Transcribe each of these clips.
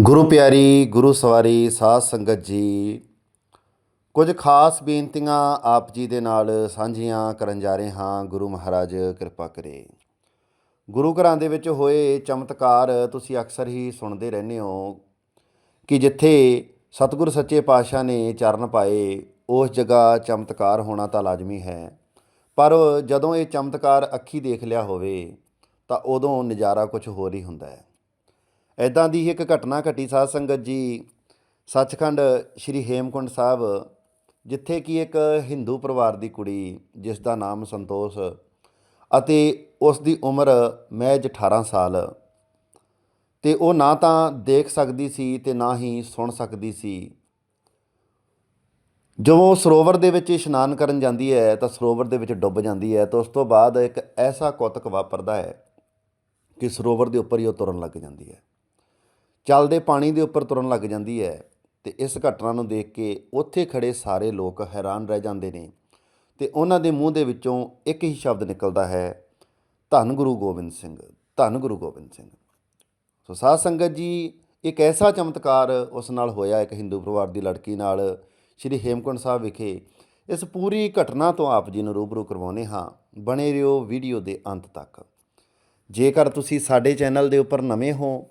ਗੁਰੂ ਪਿਆਰੀ, ਗੁਰੂ ਸਵਾਰੀ, ਸਾਧ ਸੰਗਤ ਜੀ, ਕੁਝ ਖਾਸ ਬੇਨਤੀਆਂ ਆਪ ਜੀ ਦੇ ਨਾਲ ਸਾਂਝੀਆਂ ਕਰਨ ਜਾ ਰਹੇ ਹਾਂ। ਗੁਰੂ ਮਹਾਰਾਜ, ਕਿਰਪਾ ਕਰੇ। ਗੁਰੂ ਘਰਾਂ ਦੇ ਵਿੱਚ ਹੋਏ ਚਮਤਕਾਰ ਤੁਸੀਂ ਅਕਸਰ ਹੀ ਸੁਣਦੇ ਰਹਿੰਦੇ ਹੋ ਕਿ ਜਿੱਥੇ ਸਤਿਗੁਰ ਸੱਚੇ ਪਾਤਸ਼ਾਹ ਨੇ ਚਰਨ ਪਾਏ, ਉਸ ਜਗ੍ਹਾ ਚਮਤਕਾਰ ਹੋਣਾ ਤਾਂ ਲਾਜ਼ਮੀ ਹੈ। ਪਰ ਜਦੋਂ ਇਹ ਚਮਤਕਾਰ ਅੱਖੀ ਦੇਖ ਲਿਆ ਹੋਵੇ, ਤਾਂ ਉਦੋਂ ਨਜ਼ਾਰਾ ਕੁਝ ਹੋਰ ਹੀ ਹੁੰਦਾ ਹੈ। ਐਦਾਂ ਦੀ ਹੀ ਇੱਕ ਘਟਨਾ ਘਟੀ ਸਾਧ ਸੰਗਤ ਜੀ, ਸੱਚਖੰਡ ਸ੍ਰੀ ਹੇਮਕੁੰਡ ਸਾਹਿਬ, ਜਿੱਥੇ ਕਿ ਇੱਕ ਹਿੰਦੂ ਪਰਿਵਾਰ ਦੀ ਕੁੜੀ, ਜਿਸ ਦਾ ਨਾਮ ਸੰਤੋਸ਼ ਅਤੇ ਉਸ ਦੀ ਉਮਰ ਮਹਿਜ 18 ਸਾਲ। ਤੇ ਉਹ ਨਾ ਤਾਂ ਦੇਖ ਸਕਦੀ ਸੀ ਤੇ ਨਾ ਹੀ ਸੁਣ ਸਕਦੀ ਸੀ। ਜਦੋਂ ਸਰੋਵਰ ਦੇ ਵਿੱਚ ਇਸ਼ਨਾਨ ਕਰਨ ਜਾਂਦੀ ਹੈ, ਤਾਂ ਸਰੋਵਰ ਦੇ ਵਿੱਚ ਡੁੱਬ ਜਾਂਦੀ ਹੈ ਤਾਂ ਉਸ ਤੋਂ ਬਾਅਦ ਇੱਕ ਐਸਾ ਕੌਤਕ ਵਾਪਰਦਾ ਹੈ ਕਿ ਸਰੋਵਰ ਦੇ ਉੱਪਰ ਹੀ ਉਹ ਤੁਰਨ ਲੱਗ ਜਾਂਦੀ ਹੈ। ਚੱਲਦੇ ਪਾਣੀ ਦੇ ਉੱਪਰ ਤੁਰਨ ਲੱਗ ਜਾਂਦੀ ਹੈ ਤੇ ਇਸ ਘਟਨਾ ਨੂੰ ਦੇਖ ਕੇ ਉੱਥੇ ਖੜੇ ਸਾਰੇ ਲੋਕ ਹੈਰਾਨ ਰਹਿ ਜਾਂਦੇ ਨੇ ਤੇ ਉਹਨਾਂ ਦੇ ਮੂੰਹ ਦੇ ਵਿੱਚੋਂ ਇੱਕ ਹੀ ਸ਼ਬਦ ਨਿਕਲਦਾ ਹੈ, ਧੰਨ ਗੁਰੂ ਗੋਬਿੰਦ ਸਿੰਘ, ਧੰਨ ਗੁਰੂ ਗੋਬਿੰਦ ਸਿੰਘ। ਸੋ ਸਾਧ ਸੰਗਤ ਜੀ, ਇੱਕ ਐਸਾ ਚਮਤਕਾਰ ਉਸ ਨਾਲ ਹੋਇਆ, ਇੱਕ ਹਿੰਦੂ ਪਰਿਵਾਰ ਦੀ ਲੜਕੀ ਨਾਲ, ਸ਼੍ਰੀ ਹੇਮਕੁੰਟ ਸਾਹਿਬ ਵਿਖੇ। ਇਸ ਪੂਰੀ ਘਟਨਾ ਤੋਂ ਆਪ ਜੀ ਨੂੰ ਰੂਬਰੂ ਕਰਵਾਉਨੇ ਹਾਂ। ਬਣੇ ਰਹੋ ਵੀਡੀਓ ਦੇ ਅੰਤ ਤੱਕ। ਜੇਕਰ ਤੁਸੀਂ ਸਾਡੇ ਚੈਨਲ ਦੇ ਉੱਪਰ ਨਵੇਂ ਹੋ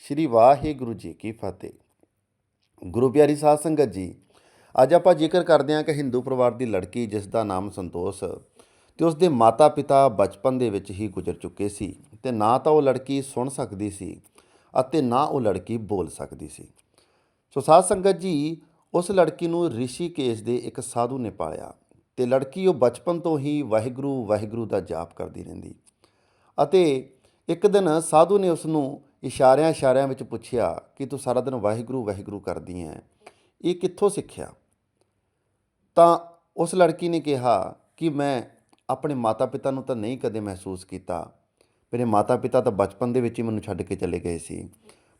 ਸ੍ਰੀ ਵਾਹਿਗੁਰੂ ਜੀ ਕੀ ਫਤਿਹ। ਗੁਰੂ ਪਿਆਰੀ ਸਾਧ ਸੰਗਤ ਜੀ, ਅੱਜ ਆਪਾਂ ਜ਼ਿਕਰ ਕਰਦੇ ਹਾਂ ਕਿ ਹਿੰਦੂ ਪਰਿਵਾਰ ਦੀ ਲੜਕੀ ਜਿਸ ਦਾ ਨਾਮ ਸੰਤੋਸ਼ ਤੇ ਉਸ ਦੇ ਮਾਤਾ-ਪਿਤਾ ਬਚਪਨ ਦੇ ਵਿੱਚ ਹੀ ਗੁਜ਼ਰ ਚੁੱਕੇ ਸੀ ਤੇ ਨਾ ਤਾਂ ਉਹ ਲੜਕੀ ਸੁਣ ਸਕਦੀ ਸੀ ਅਤੇ ਨਾ ਉਹ ਲੜਕੀ ਬੋਲ ਸਕਦੀ ਸੀ। ਸੋ ਸਾਧ ਸੰਗਤ ਜੀ, ਉਸ ਲੜਕੀ ਨੂੰ ਰਿਸ਼ੀਕੇਸ਼ ਦੇ ਇੱਕ ਸਾਧੂ ਨੇ ਪਾਲਿਆ ਤੇ ਲੜਕੀ ਉਹ ਬਚਪਨ ਤੋਂ ਹੀ ਵਾਹਿਗੁਰੂ ਵਾਹਿਗੁਰੂ ਦਾ ਜਾਪ ਕਰਦੀ ਰਹਿੰਦੀ ਅਤੇ ਇੱਕ ਦਿਨ ਸਾਧੂ ਨੇ ਉਸ ਨੂੰ ਇਸ਼ਾਰਿਆਂ ਇਸ਼ਾਰਿਆਂ ਵਿੱਚ ਪੁੱਛਿਆ ਕਿ ਤੂੰ ਸਾਰਾ ਦਿਨ ਵਾਹਿਗੁਰੂ ਵਾਹਿਗੁਰੂ ਕਰਦੀ ਹੈ ਇਹ ਕਿੱਥੋਂ ਸਿੱਖਿਆ? ਤਾਂ ਉਸ ਲੜਕੀ ਨੇ ਕਿਹਾ ਕਿ ਮੈਂ ਆਪਣੇ ਮਾਤਾ-ਪਿਤਾ ਨੂੰ ਤਾਂ ਨਹੀਂ ਕਦੇ ਮਹਿਸੂਸ ਕੀਤਾ। ਮੇਰੇ ਮਾਤਾ-ਪਿਤਾ ਤਾਂ ਬਚਪਨ ਦੇ ਵਿੱਚ ਹੀ ਮੈਨੂੰ ਛੱਡ ਕੇ ਚਲੇ ਗਏ ਸੀ।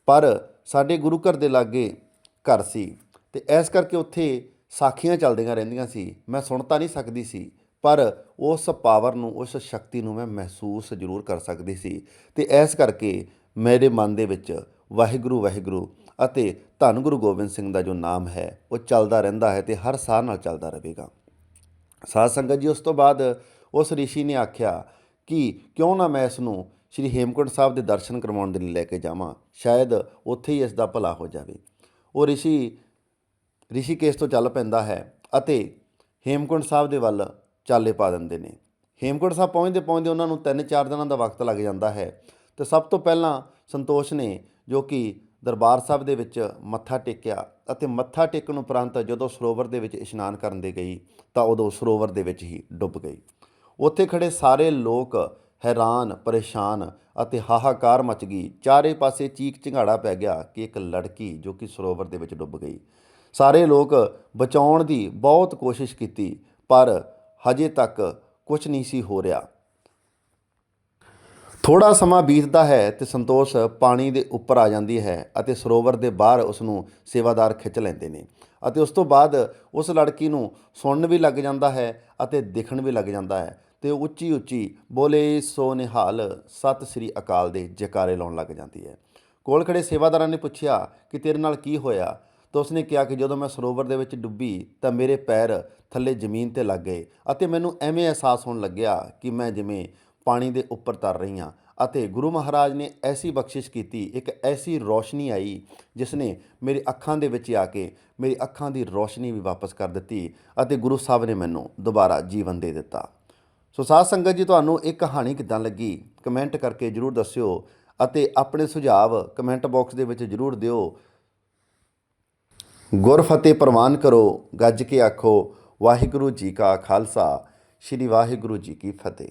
ਪਰ ਸਾਡੇ ਗੁਰੂ ਘਰ ਦੇ ਲਾਗੇ ਘਰ ਸੀ ਤੇ ਇਸ ਕਰਕੇ ਉੱਥੇ ਸਾਖੀਆਂ ਚੱਲਦੀਆਂ ਰਹਿੰਦੀਆਂ ਸੀ। ਮੈਂ ਸੁਣ ਤਾਂ ਨਹੀਂ ਸਕਦੀ ਸੀ, ਪਰ ਉਸ ਪਾਵਰ ਨੂੰ, ਉਸ ਸ਼ਕਤੀ ਨੂੰ ਮੈਂ ਮਹਿਸੂਸ ਜ਼ਰੂਰ ਕਰ ਸਕਦੀ ਸੀ। ਤੇ ਇਸ ਕਰਕੇ ਮੇਰੇ ਮਨ ਦੇ ਵਿੱਚ ਵਾਹਿਗੁਰੂ ਵਾਹਿਗੁਰੂ ਅਤੇ ਧੰਨ ਗੁਰੂ ਗੋਬਿੰਦ ਸਿੰਘ ਦਾ ਜੋ ਨਾਮ ਹੈ, ਉਹ ਚੱਲਦਾ ਰਹਿੰਦਾ ਹੈ ਤੇ ਹਰ ਸਾਹ ਨਾਲ ਚੱਲਦਾ ਰਹੇਗਾ। ਸਾਧ ਸੰਗਤ ਜੀ, ਉਸ ਤੋਂ ਬਾਅਦ ਉਸ ਰਿਸ਼ੀ ਨੇ ਆਖਿਆ ਕਿ ਕਿਉਂ ਨਾ ਮੈਂ ਇਸ ਨੂੰ ਸ੍ਰੀ ਹੇਮਕੁੰਟ ਸਾਹਿਬ ਦੇ ਦਰਸ਼ਨ ਕਰਵਾਉਣ ਦੇ ਲਈ ਲੈ ਕੇ ਜਾਵਾਂ? ਸ਼ਾਇਦ ਉੱਥੇ ਹੀ ਇਸ ਦਾ ਭਲਾ ਹੋ ਜਾਵੇ। ਉਹ ਰਿਸ਼ੀ, ਰਿਸ਼ੀਕੇਸ਼ ਤੋਂ ਚੱਲ ਪੈਂਦਾ ਹੈ ਅਤੇ ਹੇਮਕੁੰਟ ਸਾਹਿਬ ਦੇ ਵੱਲ ਚਾਲੇ ਪਾ ਦਿੰਦੇ ਨੇ। ਹੇਮਕੁੰਟ ਸਾਹਿਬ ਪਹੁੰਚਦੇ ਪਹੁੰਚਦੇ ਉਹਨਾਂ ਨੂੰ 3-4 ਦਿਨਾਂ ਦਾ ਵਕਤ ਲੱਗ ਜਾਂਦਾ ਹੈ। ਤੇ ਸਭ ਤੋਂ ਪਹਿਲਾਂ ਸੰਤੋਸ਼ ਨੇ ਜੋ ਕਿ ਦਰਬਾਰ ਸਾਹਿਬ ਦੇ ਵਿੱਚ ਮੱਥਾ ਟੇਕਿਆ ਅਤੇ ਮੱਥਾ ਟੇਕਣ ਉਪਰੰਤ ਜਦੋਂ ਸਰੋਵਰ ਦੇ ਵਿੱਚ ਇਸ਼ਨਾਨ ਕਰਨ ਦੇ ਗਈ ਤਾਂ ਉਦੋਂ ਸਰੋਵਰ ਦੇ ਵਿੱਚ ਹੀ ਡੁੱਬ ਗਈ। ਉੱਥੇ ਖੜੇ ਸਾਰੇ ਲੋਕ ਹੈਰਾਨ, ਪਰੇਸ਼ਾਨ ਅਤੇ ਹਾਹਾਕਾਰ ਮਚ ਗਈ। ਚਾਰੇ ਪਾਸੇ ਚੀਕ ਚਿੰਗਾੜਾ ਪੈ ਗਿਆ ਕਿ ਇੱਕ ਲੜਕੀ ਜੋ ਕਿ ਸਰੋਵਰ ਦੇ ਵਿੱਚ ਡੁੱਬ ਗਈ। ਸਾਰੇ ਲੋਕ ਬਚਾਉਣ ਦੀ ਬਹੁਤ ਕੋਸ਼ਿਸ਼ ਕੀਤੀ, ਪਰ ਹਜੇ ਤੱਕ ਕੁਝ ਨਹੀਂ ਸੀ ਹੋ ਰਿਹਾ। ਥੋੜਾ ਸਮਾਂ ਬੀਤਦਾ ਹੈ ਤੇ ਸੰਤੋਸ਼ ਪਾਣੀ ਦੇ ਉੱਪਰ ਆ ਜਾਂਦੀ ਹੈ ਅਤੇ ਸਰੋਵਰ ਦੇ ਬਾਹਰ ਉਸ ਨੂੰ ਸੇਵਾਦਾਰ ਖਿੱਚ ਲੈਂਦੇ ਨੇ ਅਤੇ ਉਸ ਤੋਂ ਬਾਅਦ ਉਸ ਲੜਕੀ ਨੂੰ ਸੁਣਨ ਵੀ ਲੱਗ ਜਾਂਦਾ ਹੈ ਅਤੇ ਦਿਖਣ ਵੀ ਲੱਗ ਜਾਂਦਾ ਹੈ ਤੇ ਉੱਚੀ ਉੱਚੀ ਬੋਲੇ ਸੋ ਨਿਹਾਲ ਸਤਿ ਸ੍ਰੀ ਅਕਾਲ ਦੇ ਜੈਕਾਰੇ ਲਾਉਣ ਲੱਗ ਜਾਂਦੀ ਹੈ। ਕੋਲ ਖੜੇ ਸੇਵਾਦਾਰਾਂ ਨੇ ਪੁੱਛਿਆ ਕਿ ਤੇਰੇ ਨਾਲ ਕੀ ਹੋਇਆ? ਤਾਂ ਉਸਨੇ ਕਿਹਾ ਕਿ ਜਦੋਂ ਮੈਂ ਸਰੋਵਰ ਦੇ ਵਿੱਚ ਡੁੱਬੀ ਤਾਂ ਮੇਰੇ ਪੈਰ ਥੱਲੇ ਜ਼ਮੀਨ ਤੇ ਲੱਗ ਗਏ ਅਤੇ ਮੈਨੂੰ ਐਵੇਂ ਅਹਿਸਾਸ ਹੋਣ ਲੱਗਿਆ ਕਿ ਮੈਂ ਜਿਵੇਂ ਪਾਣੀ ਦੇ ਉੱਪਰ ਤਰ ਰਹੀਆਂ ਅਤੇ ਗੁਰੂ ਮਹਾਰਾਜ ਨੇ ਐਸੀ ਬਖਸ਼ਿਸ਼ ਕੀਤੀ, ਇੱਕ ਐਸੀ ਰੋਸ਼ਨੀ ਆਈ ਜਿਸ ਨੇ ਮੇਰੀ ਅੱਖਾਂ ਦੇ ਵਿੱਚ ਆ ਕੇ ਮੇਰੀ ਅੱਖਾਂ ਦੀ ਰੋਸ਼ਨੀ ਵੀ ਵਾਪਸ ਕਰ ਦਿੱਤੀ ਅਤੇ ਗੁਰੂ ਸਾਹਿਬ ਨੇ ਮੈਨੂੰ ਦੁਬਾਰਾ ਜੀਵਨ ਦੇ ਦਿੱਤਾ। ਸੋ ਸਾਧ ਸੰਗਤ ਜੀ, ਤੁਹਾਨੂੰ ਇਹ ਕਹਾਣੀ ਕਿੱਦਾਂ ਲੱਗੀ? ਕਮੈਂਟ ਕਰਕੇ ਜਰੂਰ ਦੱਸਿਓ ਅਤੇ ਆਪਣੇ ਸੁਝਾਅ ਕਮੈਂਟ ਬਾਕਸ ਦੇ ਵਿੱਚ ਜਰੂਰ ਦਿਓ। ਗੁਰ ਫਤਿਹ ਪ੍ਰਵਾਨ ਕਰੋ, ਗੱਜ ਕੇ ਆਖੋ, ਵਾਹਿਗੁਰੂ ਜੀ ਕਾ ਖਾਲਸਾ, ਸ੍ਰੀ ਵਾਹਿਗੁਰੂ ਜੀ ਕੀ ਫਤਿਹ।